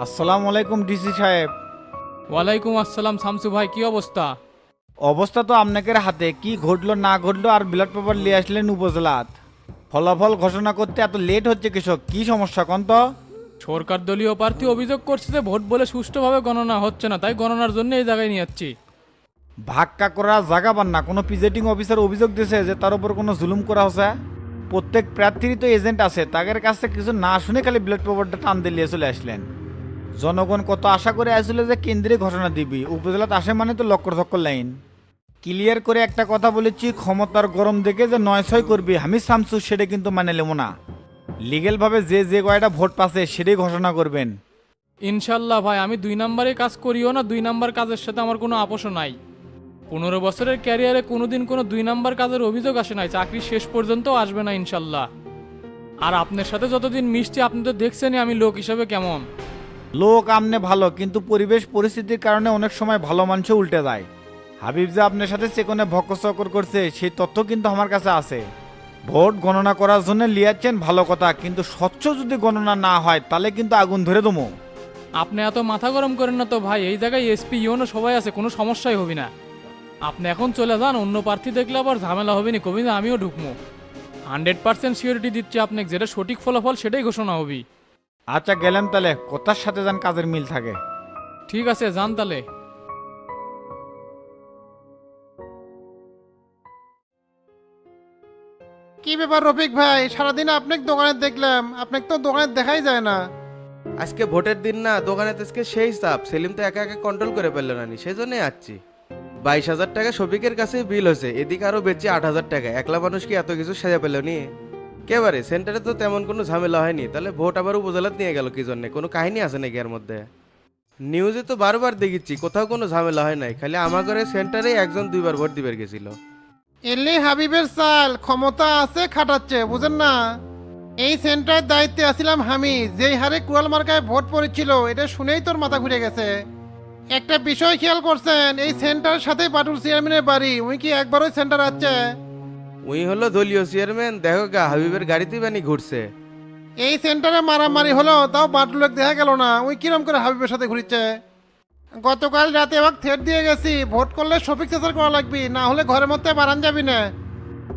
আসসালামু আলাইকুম ডিসি সাহেব। ওয়ালাইকুম আসসালাম শামসু ভাই কি অবস্থা? অবস্থা তো আপনাদের হাতে কি ঘটলো না ঘটলো আর ব্লড পেপার নিয়ে আসলেন উপজেলাত। ফলাফল ঘোষণা করতে এত লেট হচ্ছে কৃষক কি সমস্যা কোন তো সরকার দলীয় প্রার্থী অভিযোগ করছে যে ভোট বলে সুষ্ঠুভাবে গণনা হচ্ছে না তাই গণনার জন্য এই জায়গায় নিয়ে যাচ্ছি। ভাক্কা করা জায়গা পান না কোনো প্রিজাইডিং অফিসার অভিযোগ দিয়েছে যে তার উপর কোনো জুলুম করা হচ্ছে? প্রত্যেক প্রার্থীরই তো এজেন্ট আছে তাদের কাছে কিছু না শুনে খালি ব্লড পেপারটা টান দিলিয়ে চলে আসলেন। জনগণ কত আশা করে আসছিল যে কেন্দ্রে ঘটনা দিবি? উপজেলাতে আসে মানে তো লক্কর চক্কর লাইন। ক্লিয়ার করে একটা কথা বলেছি, ক্ষমতার গরম দেখে যে নয় ছয় করবি, আমি সামসু সেটা কিন্তু মানে নেব না। লিগেলভাবে যে যে কয়টা ভোট পাচ্ছে, সেটাই ঘোষণা করবেন। ইনশাল্লাহ ভাই, আমি দুই নাম্বারে কাজ করিও না, দুই নাম্বার কাজের সাথে আমার কোনো আপোষও নাই। পনেরো বছরের ক্যারিয়ারে কোনোদিন কোনো দুই নাম্বার কাজের অভিযোগ আসে নাই, চাকরি শেষ পর্যন্ত আসবে না ইনশাল্লাহ। আর আপনার সাথে যতদিন মিশছি, আপনি তো দেখছেনই আমি লোক হিসেবে কেমন। লোক আমনে ভালো, কিন্তু পরিবেশ পরিস্থিতির কারণে অনেক সময় ভালো মানুষও উল্টে যায়। হাবিব যে আপনার সাথে চেকনে ভক্কচকর করছে, সেই তথ্য কিন্তু আমার কাছে আছে। ভোট গণনা করার জন্য লিয়াচ্ছেন ভালো কথা, কিন্তু স্বচ্ছ যদি গণনা না হয়, তাহলে কিন্তু আগুন ধরে দমো। আপনি এত মাথা গরম করেন না তো ভাই, এই জায়গায় এসপি ইউনো সবাই আছে, কোনো সমস্যাই হবে না। আপনি এখন চলে যান, অন্য প্রার্থী দেখলে আবার ঝামেলা হবে না কবি আমিও ঢুকবো হান্ড্রেড পার্সেন্ট সিওরিটি দিচ্ছি আপনাকে, যেটা সঠিক ফলাফল, সেটাই ঘোষণা হবি। আচ্ছা গেলাম তাহলে। কথার সাথে যান কাজের মিল থাকে। ঠিক আছে যান তাহলে। কি ব্যাপার রফিক ভাই? সারাদিন আপনাকে দোকানে দেখলাম। আপনাকে তো দোকানে দেখাই যায় না। আজকে ভোটের দিন না দোকানে তো আজকে সেই চাপ সেলিম তো একা একা কন্ট্রোল করে পারল না সেই জন্যই আসছি। বাইশ হাজার টাকা শফিকের কাছে বিল হয়েছে এদিকে আরও বেচি আট হাজার টাকা। একলা মানুষ কি এত কিছু সাজা পেল নি? কেবারে সেন্টারে তো তেমন কোনো ঝামেলা হয়নি। তাহলে ভোট আবার উপজেলাত নিয়ে গেল কি জন্য? কোনো কাহিনী আছে নাকি এর মধ্যে? নিউজে তো বারবার দেখিচ্ছি, কোথাও কোনো ঝামেলা হয় নাই। খালি আমার ঘরে সেন্টারে একজন দুইবার ভোট দিবার গেছিল। এলি হাবিবের চাল, ক্ষমতা আছে, খাটাচ্ছে, বুঝেন না? এই সেন্টারের দায়িত্বে আছিলাম আমি, যেই হারে কুয়াল মার্কায় ভোট পড়েছিল, এটা শুনেই তোর মাথা ঘুরে গেছে। একটা বিষয় খেয়াল করছেন, এই সেন্টারের সাথে বাটুল চেয়ারম্যানের বাড়ি, উনি কি একবারই সেন্টার আছে? উই হলো দলীয় চেয়ারম্যান দেখো গা হাবিবের গাড়িতেই বানি ঘুরছে। এই সেন্টারে মারামারি হলো তাও বাটুলেক দেখা গেল না উনি কিরম করে হাবিবের সাথে ঘুরিচ্ছে? গতকাল রাতে এবার থেট দিয়ে গেছি ভোট করলে শফিক চেচার করা লাগবি না হলে ঘরের মধ্যে বারান যাবি না।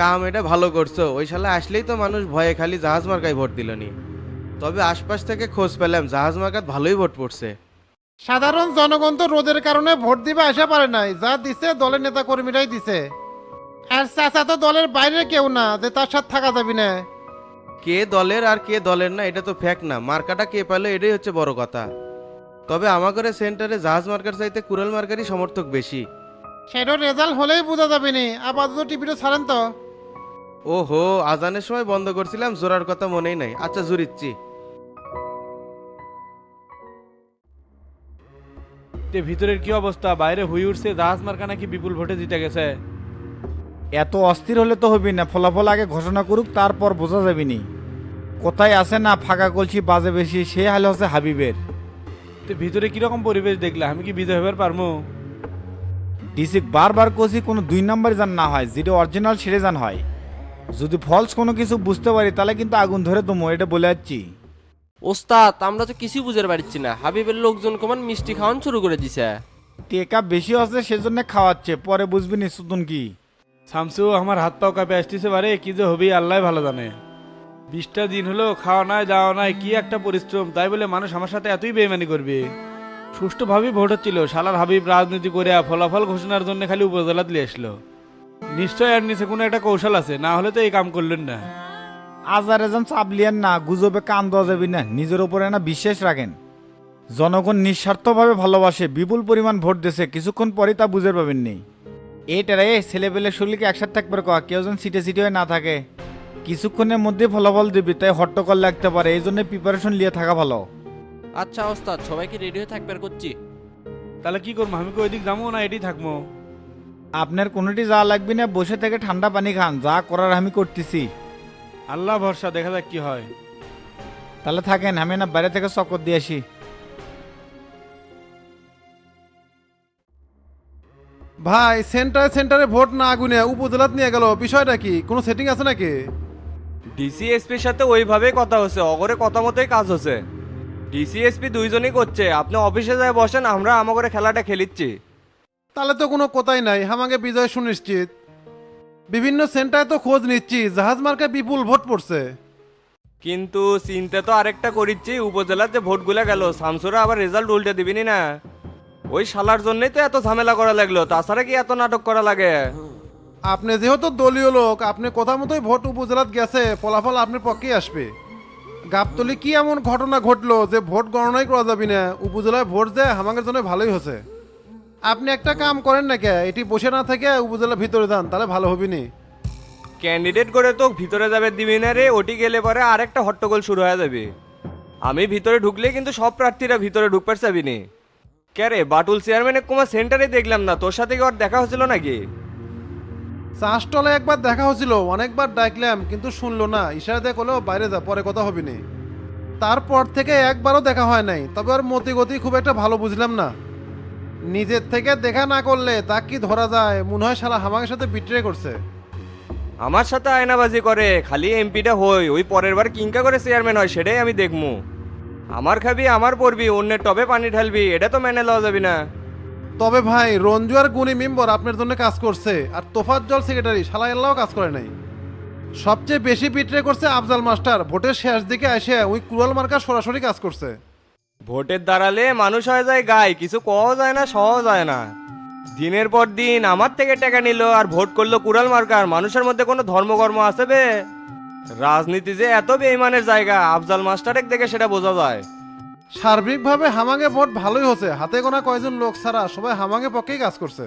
কাম এটা ভালো করছ ওই শালা আসলেই তো মানুষ ভয়ে খালি জাহাজ মার্কায় ভোট দিলনি। তবে আশপাশ থেকে খোঁজ পেলাম জাহাজ মার্কাত ভালোই ভোট পড়ছে। সাধারণ জনগণ তো রোদের কারণে ভোট দিবে আসা পারে নাই যা দিছে দলের নেতা কর্মীরাই দিছে। আর চাচা তো দলের বাইরে কেউ না যে তার সাথে থাকা যাবি না। কে দলের আর কে দলের না এটা তো ফ্যাক না। মার্কাটা কে পেল এটাই হচ্ছে বড় কথা। তবে আমাগরে সেন্টারে জাহাজ মার্কার চাইতে কুড়াল মার্কারই সমর্থক বেশি। সেটার রেজাল্ট হলেই বোঝা যাবে নি। আপাতত টিভিটা ছাড়েন তো। ও হো আজানের সময় বন্ধ করছিলাম জোরার কথা মনেই নাই। আচ্ছা জুরিচ্ছি। তে ভিতরের কি অবস্থা? বাইরে হুই উঠছে জাহাজ মার্কা নাকি বিপুল ভোটে জিতে গেছে? এত অস্থির হলে তো হবি না ফলাফল আগে ঘোষণা করুক তারপর বোঝা যাবে নি। কোথায় আছে না ফাঁকা কলছি বাজে বেশি সে হাল হচ্ছে হাবিবের। তো ভিতরে কীরকম পরিবেশ দেখলে? আমি কি বিজয় হবার পারব? ডিসি বারবার কষি কোনো দুই নাম্বার জান না হয় যেটা অরিজিনাল সেটা জান হয়। যদি ফলস কোনো কিছু বুঝতে পারি তাহলে কিন্তু আগুন ধরে দমো এটা বলে যাচ্ছি। ওস্তাদ আমরা তো কিছুই বুঝতে পারছি না। হাবিবের লোকজন কমান মিষ্টি খাওয়ান শুরু করে দিছে। টেকা বেশি হচ্ছে সেজন্য খাওয়াচ্ছে পরে বুঝবি নি সুতুন কি। শামসু, আমার হাত পাও কাঁপে আসতেছে পারে কি যে হবি, আল্লাহ ভালো জানে। বিশটা দিন হলো, খাওয়া নাই, যাওয়া নাই, কি একটা পরিশ্রম, তাই বলে মানুষ আমার সাথে এতই বেমানি করবে। সুষ্ঠুভাবেই ভোট হচ্ছিল, শালার হাবিব রাজনীতি করে ফলাফল ঘোষণার জন্য খালি উপজেলা দিয়ে আসলো। নিশ্চয় এর নিচে কোনো একটা কৌশল আছে, না হলে তো এই কাম করলেন না। আজারে যেন চাপলিয়ান না, গুজবে কান দেওয়া যাবি না, নিজের উপরে না বিশ্বাস রাখেন। জনগণ নিঃস্বার্থভাবে ভালোবাসে, বিপুল পরিমাণ ভোট দিছে, কিছুক্ষণ পরে তা বুঝে পাবেন নেই এইটারে ছেলেপেলে শরীরকে একসাথে থাকবে কয়া কেউ যেন সিটে সিটে হয়ে না থাকে। কিছুক্ষণের মধ্যে ফলাফল দিবি তাই হট্টকল লাগতে পারে এই জন্য প্রিপারেশন নিয়ে থাকা ভালো। আচ্ছা ওস্তাদ সবাইকে রেডি হয়ে থাকবার করছি? তাহলে কি করব আমি কি ওইদিক যাব না এটি থাকব? আপনার কোনোটি যা লাগবে না বসে থেকে ঠান্ডা পানি খান যা করার আমি করতেছি। আল্লাহ ভরসা দেখা যাক কি হয়। তাহলে থাকেন আমি না বাইরে থেকে চক্কর দিয়ে আসি। ভাই সেন্টারে সেন্টারে ভোট না আগুনে উপজেলাত নিয়ে গেল। বিষয়টা কি? কোনো সেটিং আছে নাকি? ডিসিএসপির সাথে ওইভাবে কথা হচ্ছে অগরে কথা মতোই কাজ হচ্ছে। ডিসিএসপি দুইজনই করছে আপনি অফিসে যায় বসেন আমরা আমাকে খেলাটা খেলিচ্ছি। তাহলে তো কোনো কথাই নাই আমাকে বিজয় সুনিশ্চিত। বিভিন্ন সেন্টারে তো খোঁজ নিচ্ছি জাহাজ মার্কে বিপুল ভোট পড়ছে। কিন্তু চিন্তা তো আরেকটা করিচ্ছি উপজেলার যে ভোটগুলো গেল শামসুরা আবার রেজাল্ট উল্টে দিবিনি না? ওই শালার জন্যই তো এত ঝামেলা করা লাগল তাছাড়া কি এত নাটক করা লাগে? আপনি যেহেতু দলীয় লোক আপনি কথা মতোই ভোট উপজেলাত গেছে ফলাফল আপনার পক্ষেই আসবে। গাবতলি কি এমন ঘটনা ঘটলো যে ভোট গণনাই করা যাবে না উপজেলায় ভোট দেয় আমাদের জন্য ভালোই হচ্ছে আপনি একটা কাম করেন না কে এটি বসে না থেকে উপজেলার ভিতরে যান তাহলে ভালো হবে নি। ক্যান্ডিডেট করে তো ভিতরে যাবে দিবি না রে ওটি গেলে পরে আরেকটা হট্টগোল শুরু হয়ে যাবে। আমি ভিতরে ঢুকলে কিন্তু সব প্রার্থীরা ভিতরে ঢুকতে চাবি নি। কে রে বাটুল চেয়ারম্যানের কোনো সেন্টারে দেখলাম না তোর সাথে কি ওর দেখা হয়েছিল নাকি? চাষ টলে একবার দেখা হয়েছিল অনেকবার ডাকলাম কিন্তু শুনলো না ইশারা দিয়ে করলেও বাইরে যা পরে কথা হবে নি। তারপর থেকে একবারও দেখা হয় নাই তবে ওর মতি গতি খুব একটা ভালো বুঝলাম না। নিজের থেকে দেখা না করলে তা কি ধরা যায় মনে হয় শালা হামাকের সাথে বিট্রে করছে। আমার সাথে আয়নাবাজি করে খালি এমপিটা হই ওই পরের বার কিংকা করে চেয়ারম্যান হয় সেটাই আমি দেখমু। আমার খাবি আমার পড়বি অন্যের টবে পানি ঢালবি এটা তো মেনে লওয়া যাবি না। তবে ভাই রঞ্জু আর গুণী মেম্বার আপনার জন্য কাজ করছে আর তোফাত জল সেক্রেটারি শালা এল্লাও কাজ করে নাই। সবচেয়ে বেশি পিটরে করছে আফজাল মাস্টার ভোটের শেষ দিকে এসে ওই কুড়াল মার্কা সরাসরি কাজ করছে। ভোটের দাঁড়ালে মানুষ হয়ে যায় গায় কিছু কওয়া যায় না সহজ যায় না। দিনের পর দিন আমার থেকে টাকা নিল আর ভোট করল কুড়াল মার্কার মানুষের মধ্যে কোনো ধর্মকর্ম আছে বে? রাজনীতি যে এত বেইমানের জায়গা আফজাল মাস্টারের দেখে সেটা বোঝা যায়। সার্বিকভাবে হামাগে ভোট ভালোই হচ্ছে হাতে গোনা কয়েকজন লোক ছাড়া সবাই হামাগে পক্ষেই কাজ করছে।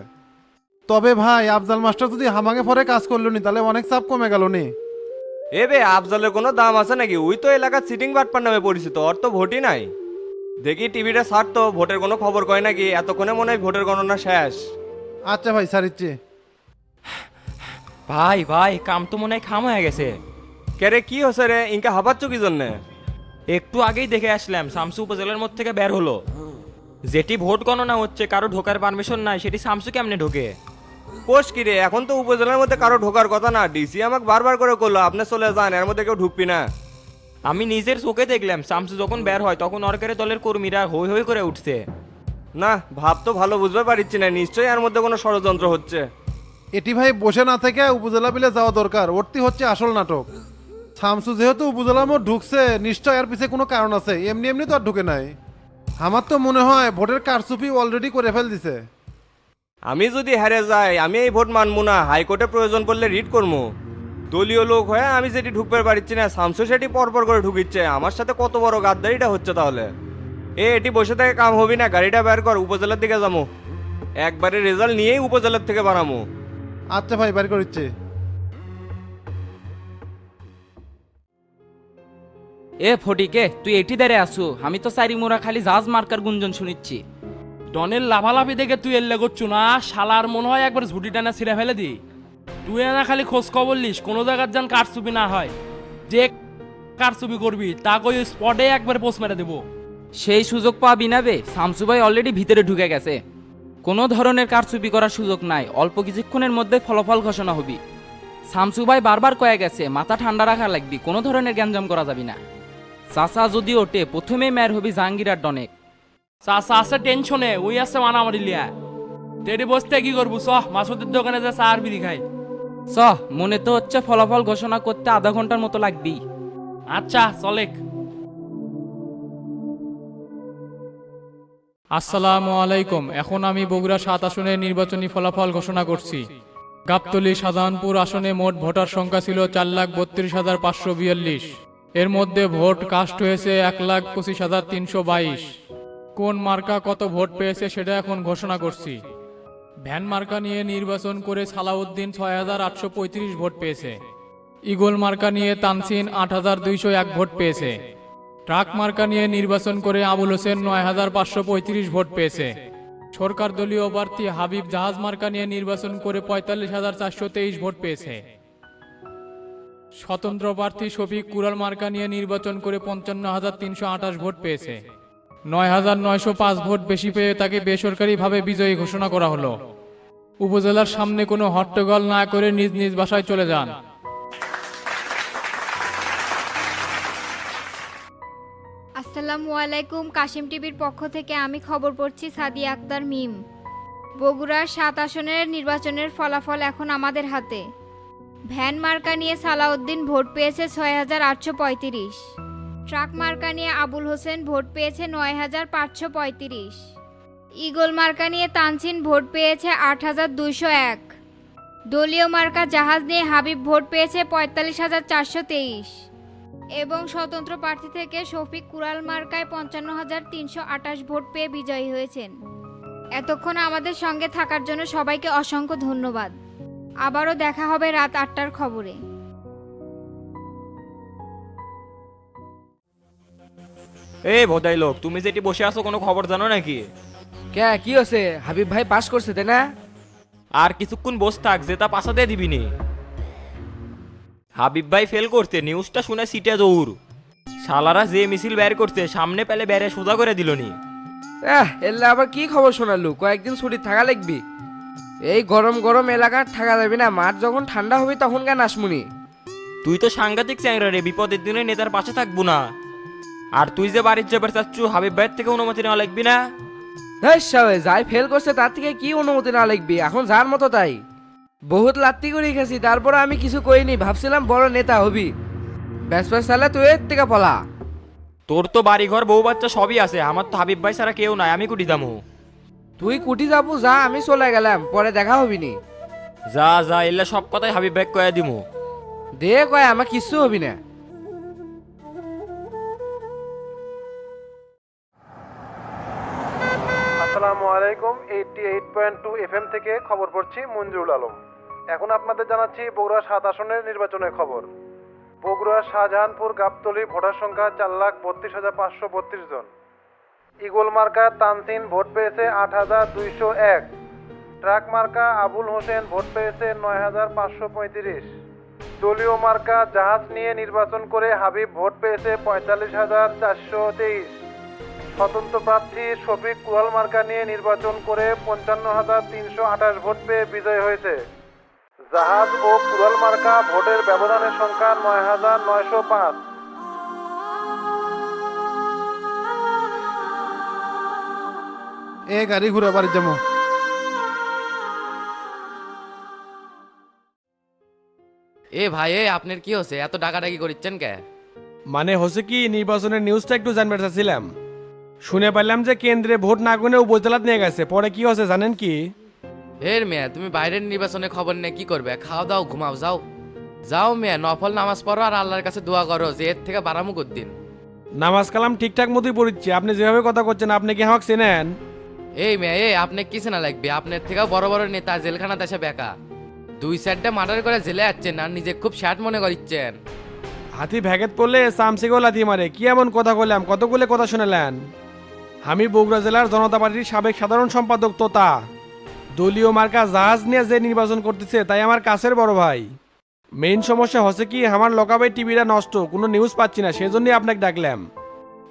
তবে ভাই আফজাল মাস্টার যদি হামাগে পরে কাজ করল নি তাহলে অনেক চাপ কমে গেল নি। এ বে আফজালের কোনো দাম আছে নাকি? ওই তো এলাকার সিটিং বাটপার নামে পরিচিত ওর তো ভোটই নাই। দেখি টিভিটা ছাড়তো ভোটের কোনো খবর কয় নাকি? এতক্ষণে মনে হয় ভোটের গণনা শেষ। আচ্ছা ভাই সারিচ্ছি। ভাই ভাই কাম তো মনে হয় খাম হয়ে গেছে। কেরে কি হচ্ছে রে? ইনকা হাবাচ্ছ কি জন্যে? একটু আগেই দেখে আসলাম শামসু উপজেলার মধ্যে থেকে বের হলো। যেটি ভোট গণনা হচ্ছে কারও ঢোকার পারমিশন নাই সেটি শামসু কেমনে ঢোকে? কোষ কি রে? এখন তো উপজেলার মধ্যে কারও ঢোকার কথা না। ডিসি আমাকে বারবার করে করল আপনি চলে যান এর মধ্যে কেউ ঢুকবি না। আমি নিজের চোখে দেখলাম শামসু যখন বের হয় তখন অরকারের দলের কর্মীরা হই হই করে উঠছে। না ভাব তো ভালো বুঝতে পারছি না নিশ্চয়ই এর মধ্যে কোনো ষড়যন্ত্র হচ্ছে। এটি ভাই বসে না থেকে উপজেলা বিলে যাওয়া দরকার ওরটি হচ্ছে আসল নাটক। শামসু যেহেতু উপজেলা মোট ঢুকছে নিশ্চয় এর পিছে কোনো কারণ আছে। এমনি এমনি তো আর ঢুকে নাই। আমার তো মনে হয় ভোটের কারচুপি অলরেডি করে ফেল দিছে। আমি যদি হেরে যাই আমি এই ভোট মানবো না। হাইকোর্টে প্রয়োজন পড়লে রিট করব দলীয় লোক হয়ে আমি যেটি ঢুকতে পারছি না শামসু সেটি পরপর করে ঢুকিচ্ছে। আমার সাথে কত বড় গাদ্দারিটা হচ্ছে তাহলে? এ এটি বসে থেকে কাম হবি না গাড়িটা বের কর উপজেলার দিকে যাব একবারে রেজাল্ট নিয়েই উপজেলার থেকে বাড়ামো আচ্ছা ভাই বের করিচ্ছে। এ ফটিকে তুই এটি দাঁড়ে আসু। আমি তো সারি মোরা খালি জাহাজ মার্কার গুঞ্জন শুনিচ্ছি। ডনের লাভালাভি দেখে তুই এল্লে করছু না শালার মনে হয় একবার ঝুটি টানা ছিঁড়ে ফেলে দি। তুই না খালি খোঁজ খবর লিস কোনো জায়গার যেন কারচুপি না হয়। যে কারচুপি করবি তা কই স্পটে একবার পোস্ট মেরে দেবো। সেই সুযোগ পাবি না বে শামসু ভাই অলরেডি ভিতরে ঢুকে গেছে। কোনো ধরনের কারচুপি করার সুযোগ নাই অল্প কিছুক্ষণের মধ্যে ফলাফল ঘোষণা হবি। শামসু ভাই বারবার কয়ে গেছে মাথা ঠান্ডা রাখা লাগবি কোনো ধরনের গ্যাঞ্জাম করা যাবি না। চাচা যদি ওঠে প্রথমে মেয়ের হবি জাহাঙ্গীর আর ডনেক চাষা আছে টেনশনে ওই আছে মারামারি লিয়া। তেরি বসতে কি করব চ মাসুদের দোকানে যা চা আর বিড়ি খাই। চ মনে তো হচ্ছে ফলাফল ঘোষণা করতে আধা ঘণ্টার মতো লাগবি আচ্ছা চলেক। আসসালামু আলাইকুম এখন আমি বগুড়া সাত আসনের নির্বাচনী ফলাফল ঘোষণা করছি। গাবতলী সাধারণপুর আসনে মোট ভোটার সংখ্যা ছিল চার লাখ বত্রিশ হাজার পাঁচশো বিয়াল্লিশ। এর মধ্যে ভোট কাস্ট হয়েছে এক লাখ পঁচিশ হাজার তিনশো বাইশ। কোন মার্কা কত ভোট পেয়েছে সেটা এখন ঘোষণা করছি। ভ্যান মার্কা নিয়ে নির্বাচন করে সালাউদ্দিন ছয় হাজার আটশো পঁয়ত্রিশ ভোট পেয়েছে। ইগল মার্কা নিয়ে তানসিন আট হাজার দুইশো এক ভোট পেয়েছে। ট্রাক মার্কা নিয়ে নির্বাচন করে আবুল হোসেন নয় হাজার পাঁচশো পঁয়ত্রিশ ভোট পেয়েছে। সরকার দলীয় প্রার্থী হাবিব জাহাজ মার্কা নিয়ে নির্বাচন করে পঁয়তাল্লিশ হাজার চারশো তেইশ ভোট পেয়েছে। স্বতন্ত্র প্রার্থী শফিক কুরাল মার্কা নিয়ে নির্বাচন করে পঞ্চান্ন হাজার তিনশো আঠাশ ভোট পেয়েছে। নয় হাজার নয়শো পাঁচ ভোট বেশি পেয়ে তাকে বেসরকারিভাবে বিজয়ী ঘোষণা করা হলো। উপজেলার সামনে কোনো হট্টগোল না করে নিজ নিজ বাসায় চলে যান। আসসালামু আলাইকুম, কাশিম টিভির পক্ষ থেকে আমি খবর পড়ছি সাদিয়া আক্তার মিম। বগুড়ার সাত আসনের নির্বাচনের ফলাফল এখন আমাদের হাতে। ভ্যান মার্কা নিয়ে সালাউদ্দিন ভোট পেয়েছে ছয় হাজার আটশো পঁয়ত্রিশ। ট্রাক মার্কা নিয়ে আবুল হোসেন ভোট পেয়েছে নয় হাজার পাঁচশো পঁয়ত্রিশ। ইগল মার্কা নিয়ে তানচিন ভোট পেয়েছে আট হাজার দুইশো এক। দলীয় মার্কা জাহাজ নিয়ে হাবিব ভোট পেয়েছে পঁয়তাল্লিশ হাজার চারশো তেইশ। এবং স্বতন্ত্র প্রার্থী থেকে শফিক কুরাল মার্কায় পঞ্চান্ন হাজার তিনশো আটাশ ভোট পেয়ে বিজয়ী হয়েছেন। এতক্ষণ আমাদের সঙ্গে থাকার জন্য সবাইকে অসংখ্য ধন্যবাদ। আবারও দেখা হবে রাত আটটার খবরে। এই ভোদাই লোক তুমি যেটি বসে আছো কোনো খবর জানো নাকি? কে কি হচ্ছে হাবিব ভাই পাস করছে তাই না? আর কিছুক্ষণ বস থাক যে তা পাশা দিয়ে দিবি নি। হাবিব ভাই ফেল করতে নিউজটা শুনে সিটে দৌড়। শালারা যে মিছিল বের করতে সামনে পেলে বেড়ে সোজা করে দিল নি। এহ এলে আবার কি খবর শোনালু? কয়েকদিন ছুটি থাকা লাগবি। এই গরম গরম এলাকার থাকা যাবে না। মাঠ যখন ঠান্ডা হবে তখন কেন আসমুনি? তুই তো সাংঘাতিক চ্যাংরা রে বিপদের দিনে নেতার পাশে থাকব না। আর তুই যে বাড়ির যাবার চাচ্ছু হাবিব ভাইয়ের থেকে অনুমতি নেওয়া লাগবি না? হ্যাঁ যাই ফেল করছে তার থেকে কি অনুমতি না লাগবি? এখন যার মতো তাই। বহুত লাত্তি করে গেছি তারপরে আমি কিছু কইনি ভাবছিলাম বড় নেতা হবি। ব্যাস ব্যাস তাহলে তুই এর থেকে পলা। তোর তো বাড়ি ঘর বউ বাচ্চা সবই আছে আমার তো হাবিব ভাই ছাড়া কেউ নাই আমি কুটি দামু। তুই কুটি যাব যা আমি চলে গেলাম পরে দেখা হবি নি যা যা এলে সব কথাই হাবিব ভাই কয়ে দিমু। দে কয় আমার কিচ্ছু হবি না। আসসালামু আলাইকুম eighty eight point two F M থেকে খবর পড়ছি মঞ্জুরুল আলম। এখন আপনাদের জানাচ্ছি বগুড়া সাত আসনের নির্বাচনের খবর। বগুড়া শাহজাহানপুর গাবতলি ভোটার সংখ্যা চার লাখ বত্রিশ হাজার পাঁচশো বত্রিশ জন। ইগল মার্কা তানসিন ভোট পেয়েছে আট হাজার দুইশো এক। ট্রাক মার্কা আবুল হোসেন ভোট পেয়েছে নয় হাজার পাঁচশো পঁয়ত্রিশ। দলীয় মার্কা জাহাজ নিয়ে নির্বাচন করে হাবিব ভোট পেয়েছে পঁয়তাল্লিশ হাজার চারশো তেইশ। স্বতন্ত্র প্রার্থী শফিক কুয়াল মার্কা নিয়ে নির্বাচন করে পঞ্চান্ন হাজার তিনশো আঠাশ ভোট পেয়ে বিজয় হয়েছে। জাহাজ ও কুয়াল মার্কা ভোটের ব্যবধানের সংখ্যা নয় হাজার নয়শো পাঁচ। এ গাড়ি ঘুরে বাড়ি যাব। এ ভাই এ আপনার কি হচ্ছে? এত ডাকাডাকি করছেন কে? মানে হচ্ছে কি নির্বাচনের নিউজটা একটু চাচ্ছিলাম। শুনে পারলাম যে কেন্দ্রে ভোট না গুনে উপজেলাত নিয়ে গেছে। পরে কি হচ্ছে জানেন কি? হের মেয়া তুমি বাইরের নির্বাচনে খবর নিয়ে কি করবে? খাও দাও ঘুমাও যাও। যাও মেয়া নফল নামাজ পড়ো আর আল্লাহর কাছে দোয়া করো যে এর থেকে বারামুক দিন নামাজ কালাম ঠিকঠাক মতোই পড়িচ্ছে। আপনি যেভাবে কথা করছেন আপনি কি আমাকে চেনেন? এই মেয়ে আপনি কি না লাগবে? আপনার থেকেও বড় বড় নেতা জেলখানা দেশে বেকা। দুই সাইডটা মার্ডার করে জেলে যাচ্ছেন আর নিজে খুব শ্যাট মনে করছেন হাতি ভ্যাগেত পড়লে সামসিকেও লাথি মারে। কি এমন কথা কইলাম? কতগুলো কথা শুনেলেন? আমি বগুড়া জেলার জনতা পার্টির সাবেক সাধারণ সম্পাদক তোতা। দলীয় মার্কা জাহাজ নিয়ে যে নির্বাচন করতেছে, তাই আমার কাছের বড় ভাই। মেইন সমস্যা হচ্ছে কি, আমার লোকাবাই টিভিটা নষ্ট, কোনো নিউজ পাচ্ছি না, সেজন্যই আপনাকে ডাকলাম।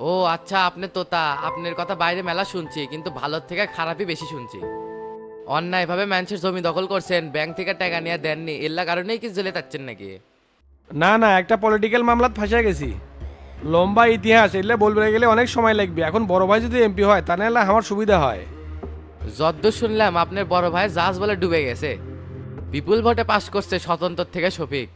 ও আচ্ছা আপনি তোতা আপনার কথা বাইরে মেলা শুনছি কিন্তু ভালোর থেকে খারাপই বেশি শুনছি। অন্যায়ভাবে মানুষের জমি দখল করছেন ব্যাংক থেকে টাকা নিয়ে দেননি এল্লা কারণেই কি জেলে যাচ্ছেন নাকি? না না একটা পলিটিক্যাল মামলাত ফাঁসে গেছি। লম্বা ইতিহাস এলে বলবে গেলে অনেক সময় লাগবে। এখন বড় ভাই যদি এমপি হয় তা নাহলে আমার সুবিধা হয়। যদ্দূর শুনলাম আপনার বড় ভাই জাহাজ বলে ডুবে গেছে। বিপুল ভোটে পাশ করছে স্বতন্ত্র থেকে শফিক।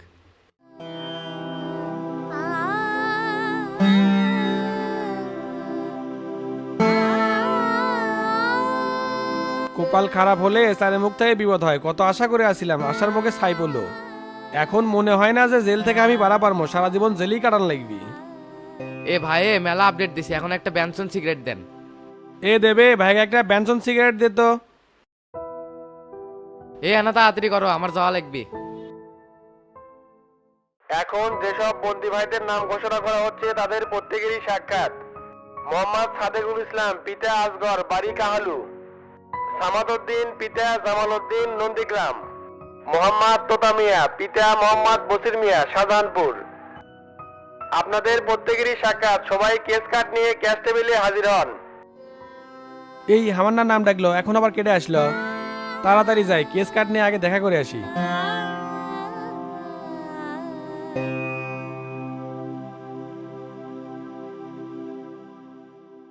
কপাল খারাপ হলে সারে মুখ থেকে বিপদ হয়। কত আশা করে আসছিলাম আশার মুখে ছাই পড়ল। এখন মনে হয় না যে জেল থেকে আমি বাড়া পারব সারা জীবন জেলেই কাটান লাগবি। এ ভাই এ মেলা আপডেট দিছে এখন একটা ব্যানসন সিগারেট দেন। এ দেবে ভাইকে একটা ব্যঞ্জন সিগারেট দে তো। এ আনা তাড়াতাড়ি করো আমার যাওয়া লাগবে। এখন যেসব বন্দি ভাইদের নাম ঘোষণা করা হচ্ছে তাদের প্রত্যেকেরই সাক্ষাৎ। মোহাম্মদ সাদেকুল ইসলাম পিতা আসগর বাড়ি কাহালু। সামাদউদ্দিন পিতা জামাল উদ্দিন নন্দীগ্রাম। মোহাম্মদ তোতা মিয়া, পিতা মোহাম্মদ বসির মিয়া, শাহজাহানপুর। আপনাদের প্রত্যেকেরই সাক্ষাৎ। সবাই কেস কাট নিয়ে ক্যাশ টেবিলে হাজির হন। এই হামান্নার নাম ডাকলো, এখন আবার কেটে আসলো। তাড়াতাড়ি যাই, কেস কাট নিয়ে আগে দেখা করে আসি।